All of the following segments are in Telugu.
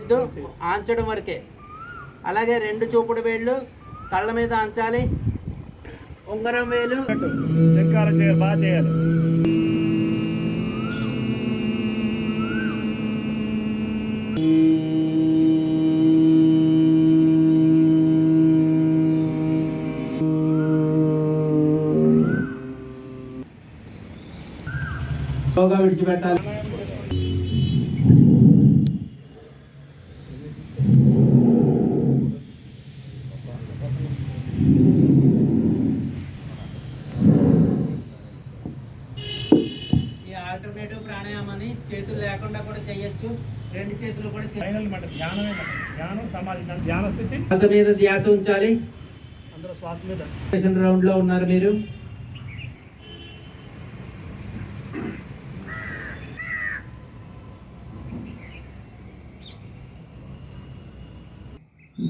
ఎద్దు ఆంచడం వరకే. అలాగే రెండు చూపుడు వేళ్ళు కళ్ళ మీద అంచాలి ఉంగరం వేలు. చెక్కాల చేయాలి బాగా చేయాలి. విడిచిపెట్టాలి. చేతులు లేకుండా కూడా చేయొచ్చు. రెండు చేతులు కూడా ఫైనల్ మాట ధ్యానమే ధ్యానం సమాధి ధ్యాన స్థితి. శ్వాస మీద ధ్యాస ఉంచాలి. అందరూ శ్వాస మీద. సెషన్ రౌండ్లో ఉన్నారు మీరు.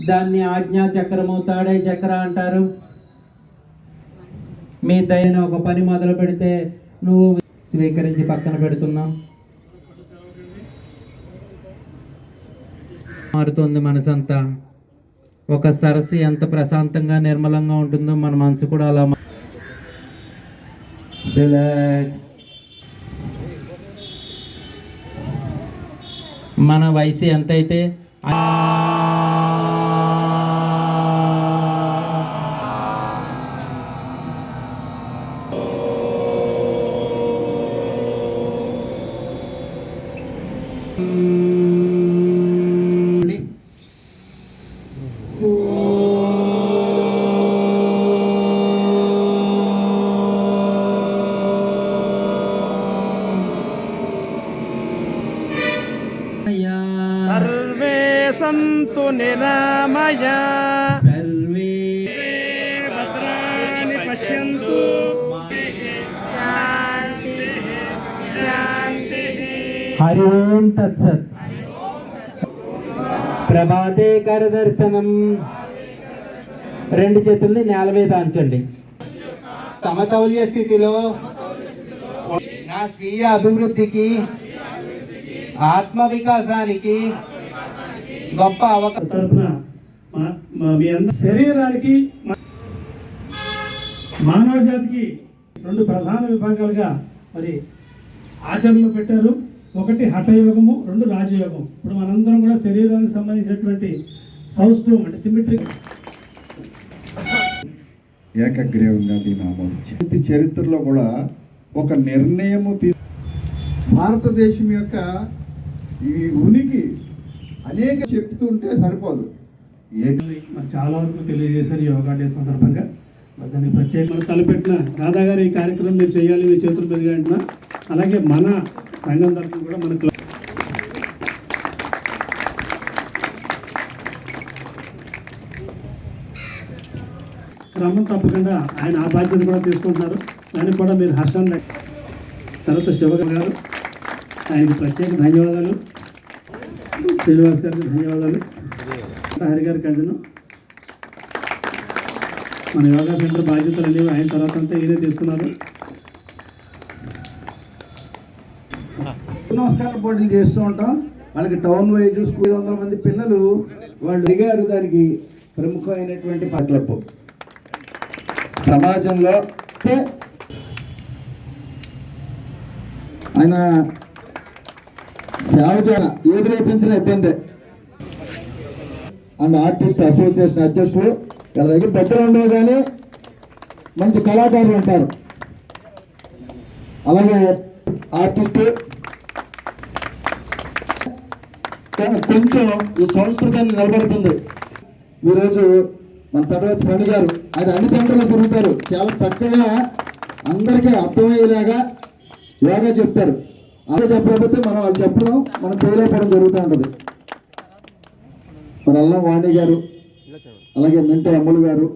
దాన్ని ఆజ్ఞా చక్రము తాడే చక్ర అంటారు. మీ దయను ఒక పని మొదలు పెడితే నువ్వు స్వీకరించి పక్కన పెడుతున్నావు. మారుతుంది మనసంతా. ఒక సరస్సు ఎంత ప్రశాంతంగా నిర్మలంగా ఉంటుందో మన మనసు కూడా అలా మన వయసు ఎంతైతే పశ్యంతు. హరి ఓం తత్సత్. ప్రభాతే కర దర్శనం రెండు చేతుల్ని నేల మీద అంచండి. సమతౌల్య స్థితిలో నా స్వీయ అభివృద్ధికి ఆత్మ వికాసానికి గొప్ప అవకాశం. తరపున మా- అందరి శరీరానికి మానవ జాతికి రెండు ప్రధాన విభాగాలుగా మరి ఆచరణలో పెట్టారు. ఒకటి హఠయోగము రెండు రాజయోగం. ఇప్పుడు మనందరం కూడా శరీరానికి సంబంధించినటువంటి సౌష్ఠవం అంటే సిమెట్రిక్ ఏకగ్రీవంగా దీన్ని ఆమోదించారు. ఇది చరిత్రలో కూడా ఒక నిర్ణయము తీ భారతదేశం యొక్క ఈ ఉనికి అనేక చెప్తుంటే సరిపోదు. మరి చాలా వరకు తెలియజేశారు యోగా డే సందర్భంగా. మరి దాన్ని ప్రత్యేకంగా తలపెట్టిన రాధా గారు ఈ కార్యక్రమం మీరు చేయాలి మీ చేతులు మీదుగా అంటున్నా. అలాగే మన సంఘం తరఫున కూడా మనకు క్రమం తప్పకుండా ఆయన ఆ బాధ్యత కూడా తీసుకుంటున్నారు. దానికి కూడా మీరు హర్షం తర్వాత శివగం గారు ఆయనకి ప్రత్యేక ధన్యవాదాలు. శ్రీనివాస్ గారికి ధన్యవాదాలు. హరి గారి కజను. మన యోగా సెంటర్ బాధ్యతలు అనేవి ఆయన తర్వాత అంతా ఈయనే తీసుకున్నారు. నమస్కారం పోటీలు చేస్తూ ఉంటాం. వాళ్ళకి టౌన్ వైజ్ స్కూల్ వందల మంది పిల్లలు వాళ్ళు దిగారు దానికి ప్రముఖమైనటువంటి క్లబ్ సమాజంలో ఆయన సేవ ఏది నేర్పించిన ఇబ్బంది. అండ్ ఆర్టిస్ట్ అసోసియేషన్ అధ్యక్షుడు వాళ్ళ దగ్గర డబ్బులు ఉండవు కానీ మంచి కళాకారులు ఉంటారు. అలాగే ఆర్టిస్ట్. కొంచెం ఈ సంస్కృతాన్ని నిలబడుతుంది. ఈరోజు మన తర్వాత ఫ్రెండ్ గారు ఆయన అన్ని సెంటర్లో తిరుగుతారు. చాలా చక్కగా అందరికీ అర్థమయ్యేలాగా యోగా చెప్తారు. అలా చెప్పకపోతే మనం వాళ్ళు చెప్పడం మనం చేయలేకపోవడం జరుగుతూ ఉంటుంది. మరి అల్లం వాణి గారు అలాగే మింటో అమ్ములు గారు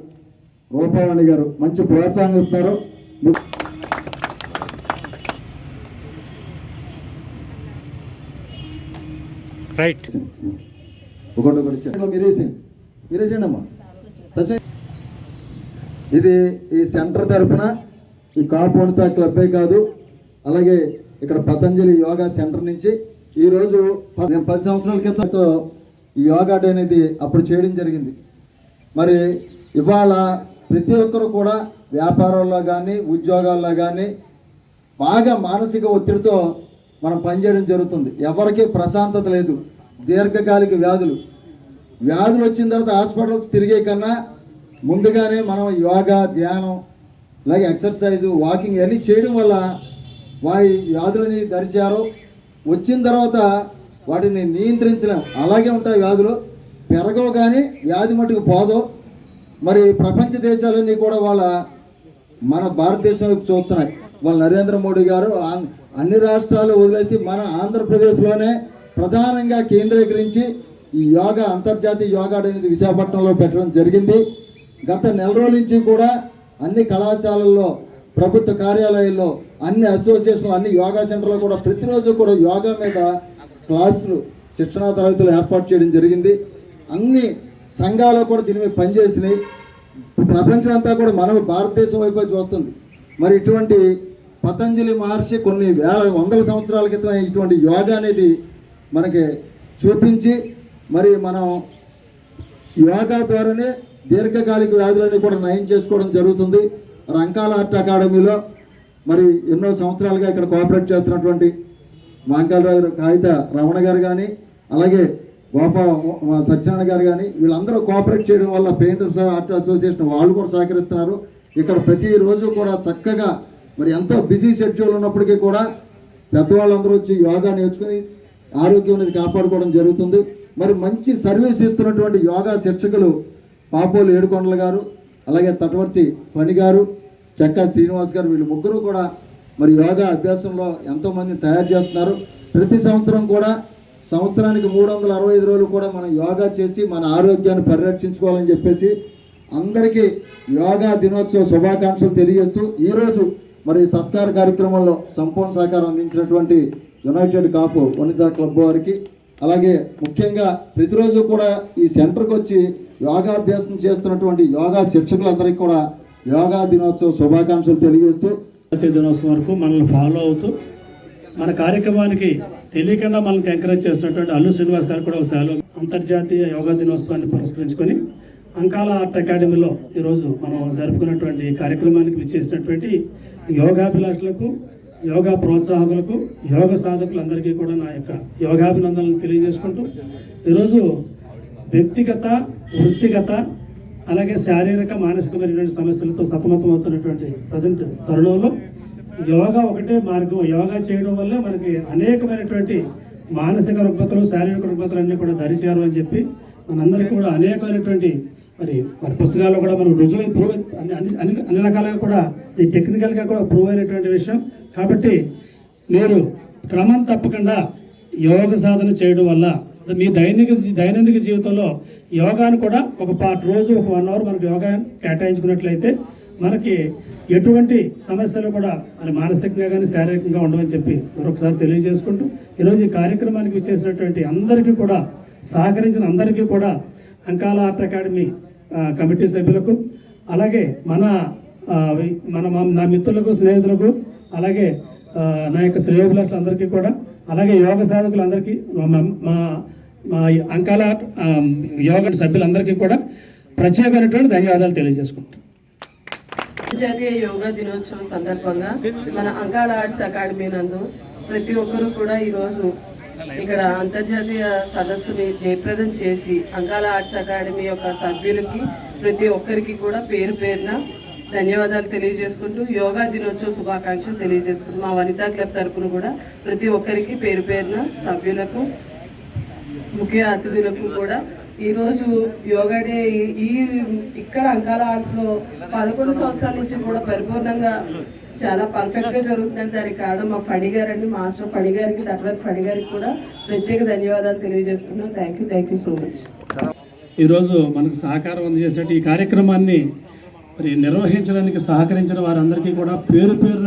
రూపవాణి గారు మంచి ప్రోత్సాహం ఇస్తున్నారు. రైట్. ఒకటి ఒకటి మీరేసింది మీరేసేయండి అమ్మా. ఇది ఈ సెంటర్ తరఫున ఈ కాపుణిత క్లబ్బే కాదు అలాగే ఇక్కడ పతంజలి యోగా సెంటర్ నుంచి ఈరోజు నేను పది సంవత్సరాల క్రితం ఈ యోగా డే అనేది అప్పుడు చేయడం జరిగింది. మరి ఇవాళ ప్రతి ఒక్కరు కూడా వ్యాపారాల్లో కానీ ఉద్యోగాల్లో కానీ బాగా మానసిక ఒత్తిడితో మనం పనిచేయడం జరుగుతుంది. ఎవరికీ ప్రశాంతత లేదు దీర్ఘకాలిక వ్యాధులు. వ్యాధులు వచ్చిన తర్వాత హాస్పిటల్స్ తిరిగే కన్నా ముందుగానే మనం యోగా ధ్యానం అలాగే ఎక్సర్సైజ్ వాకింగ్ అన్నీ చేయడం వల్ల వారి వ్యాధులని దరిచారు వచ్చిన తర్వాత వాటిని నియంత్రించలేం. అలాగే ఉంటాయి వ్యాధులు. పెరగవు కానీ వ్యాధి మటుకు పోదు. మరి ప్రపంచ దేశాలన్నీ కూడా వాళ్ళ మన భారతదేశం చూస్తున్నాయి. వాళ్ళ నరేంద్ర మోడీ గారు అన్ని రాష్ట్రాలు వదిలేసి మన ఆంధ్రప్రదేశ్లోనే ప్రధానంగా కేంద్రీకరించి ఈ యోగా అంతర్జాతీయ యోగా అనేది విశాఖపట్నంలో పెట్టడం జరిగింది. గత నెల రోజుల నుంచి కూడా అన్ని కళాశాలల్లో ప్రభుత్వ కార్యాలయాల్లో అన్ని అసోసియేషన్లు అన్ని యోగా సెంటర్లో కూడా ప్రతిరోజు కూడా యోగా మీద క్లాసులు శిక్షణా తరగతులు ఏర్పాటు చేయడం జరిగింది. అన్ని సంఘాలు కూడా దీని మీద పనిచేసినాయి. ప్రపంచం అంతా కూడా మనం భారతదేశం వైపు చూస్తుంది. మరి ఇటువంటి పతంజలి మహర్షి కొన్ని వేల వందల సంవత్సరాల క్రితం ఇటువంటి యోగా అనేది మనకి చూపించి మరి మనం యోగా ద్వారానే దీర్ఘకాలిక వ్యాధులన్నీ కూడా నయం చేసుకోవడం జరుగుతుంది. రంకాల ఆర్ట్ అకాడమీలో మరి ఎన్నో సంవత్సరాలుగా ఇక్కడ కోఆపరేట్ చేస్తున్నటువంటి మాంకాలరావు కాగిత రమణ గారు కానీ అలాగే గోప సత్యనారాయణ గారు కానీ వీళ్ళందరూ కోఆపరేట్ చేయడం వల్ల పెయింటర్స్ ఆర్ట్ అసోసియేషన్ వాళ్ళు కూడా సహకరిస్తున్నారు. ఇక్కడ ప్రతిరోజు కూడా చక్కగా మరి ఎంతో బిజీ షెడ్యూల్ ఉన్నప్పటికీ కూడా పెద్దవాళ్ళందరూ వచ్చి యోగా నేర్చుకుని ఆరోగ్యం అనేది కాపాడుకోవడం జరుగుతుంది. మరి మంచి సర్వీస్ ఇస్తున్నటువంటి యోగా శిక్షకులు పాపోలు ఏడుకొండల గారు అలాగే తటవర్తి పని గారు చక్కా శ్రీనివాస్ గారు వీళ్ళు ముగ్గురు కూడా మరి యోగా అభ్యాసంలో ఎంతోమంది తయారు చేస్తున్నారు. ప్రతి సంవత్సరం కూడా సంవత్సరానికి మూడు వందల అరవై ఐదు రోజులు కూడా మనం యోగా చేసి మన ఆరోగ్యాన్ని పరిరక్షించుకోవాలని చెప్పేసి అందరికీ యోగా దినోత్సవ శుభాకాంక్షలు తెలియజేస్తూ ఈరోజు మరి సత్కార కార్యక్రమంలో సంపూర్ణ సహకారం అందించినటువంటి యునైటెడ్ కాపు వనితా క్లబ్ వారికి అలాగే ముఖ్యంగా ప్రతిరోజు కూడా ఈ సెంటర్కి వచ్చి యోగాభ్యాసం చేస్తున్నటువంటి యోగా శిక్షకులందరికీ కూడా యోగా దినోత్సవ శుభాకాంక్షలు తెలియజేస్తూ దినోత్సవం వరకు మనల్ని ఫాలో అవుతూ మన కార్యక్రమానికి తెలియకుండా మనల్ని ఎంకరేజ్ చేస్తున్నటువంటి అల్లు శ్రీనివాస్ గారు కూడా ఒకసారి అంతర్జాతీయ యోగా దినోత్సవాన్ని పురస్కరించుకొని అంకాల ఆర్ట్ అకాడమీలో ఈరోజు మనం జరుపుకున్నటువంటి కార్యక్రమానికి విచ్చేసినటువంటి యోగాభిలాషులకు యోగా ప్రోత్సాహకులకు యోగ సాధకులందరికీ కూడా నా యొక్క యోగాభినందనలు తెలియజేసుకుంటూ ఈరోజు వ్యక్తిగత వృత్తిగత అలాగే శారీరక మానసికమైనటువంటి సమస్యలతో సతమతం అవుతున్నటువంటి ప్రజెంట్ తరుణంలో యోగా ఒకటే మార్గం. యోగా చేయడం వల్ల మనకి అనేకమైనటువంటి మానసిక రుగ్మతలు శారీరక రుగ్మతలు అన్నీ కూడా దరిచేరు అని చెప్పి మనందరికీ కూడా అనేకమైనటువంటి మరి మరి పుస్తకాల్లో కూడా మనం రుజువు ప్రూవ్ అన్ని అన్ని అన్ని అన్ని రకాలుగా కూడా ఈ టెక్నికల్గా కూడా ప్రూవ్ అయినటువంటి విషయం. కాబట్టి మీరు క్రమం తప్పకుండా యోగ సాధన చేయడం వల్ల మీ దైనిక దైనందిక జీవితంలో యోగాను కూడా ఒక పార్ట్ రోజు ఒక వన్ అవర్ మనకు యోగా కేటాయించుకున్నట్లయితే మనకి ఎటువంటి సమస్యలు కూడా మన మానసికంగా కానీ శారీరకంగా ఉండవని చెప్పి మరొకసారి తెలియజేసుకుంటూ ఈరోజు ఈ కార్యక్రమానికి వచ్చేసినటువంటి అందరికీ కూడా సహకరించిన అందరికీ కూడా అంకాల ఆర్ట్ అకాడమీ కమిటీ సభ్యులకు అలాగే మన మన నా మిత్రులకు స్నేహితులకు అలాగే నా యొక్క శ్రేయోభిలాషులందరికీ కూడా అలాగే యోగ సాధకులందరికీ మా మా అంకాల యోగ సభ్యులందరికీ కూడా ప్రత్యేకమైనటువంటి ధన్యవాదాలు తెలియజేసుకుంటాం అంతర్జాతీయ యోగా దినోత్సవం సందర్భంగా మన అంకాల ఆర్ట్స్ అకాడమీ నందు ప్రతి ఒక్కరూ కూడా ఈరోజు ఇక్కడ అంతర్జాతీయ సదస్సుని జయప్రదం చేసి అంకాల ఆర్ట్స్ అకాడమీ యొక్క సభ్యులకి ప్రతి ఒక్కరికి కూడా పేరు పేరున ధన్యవాదాలు తెలియజేసుకుంటూ యోగా దినోత్సవ శుభాకాంక్షలు తెలియజేసుకుంటూ మా వనితా క్లబ్ తరఫున కూడా ప్రతి ఒక్కరికి పేరు పేరున సభ్యులకు ముఖ్య అతిథులకు కూడా ఈరోజు యోగా డే ఈ- ఇక్కడ అంకాల ఆర్ట్స్లో పదకొండు సంవత్సరాల నుంచి కూడా పరిపూర్ణంగా చాలా పర్ఫెక్ట్గా జరుగుతుందని దానికి కారణం మా ఫణి గారండి మాస్టర్ ఫణి గారికి తటవర్తి ఫణి గారికి కూడా ప్రత్యేక ధన్యవాదాలు తెలియజేసుకున్నాం thank you thank you so much ఈరోజు మనకు సహకారం అందజేసినట్టు ఈ కార్యక్రమాన్ని మరి నిర్వహించడానికి సహకరించిన వారందరికీ కూడా పేరు పేరు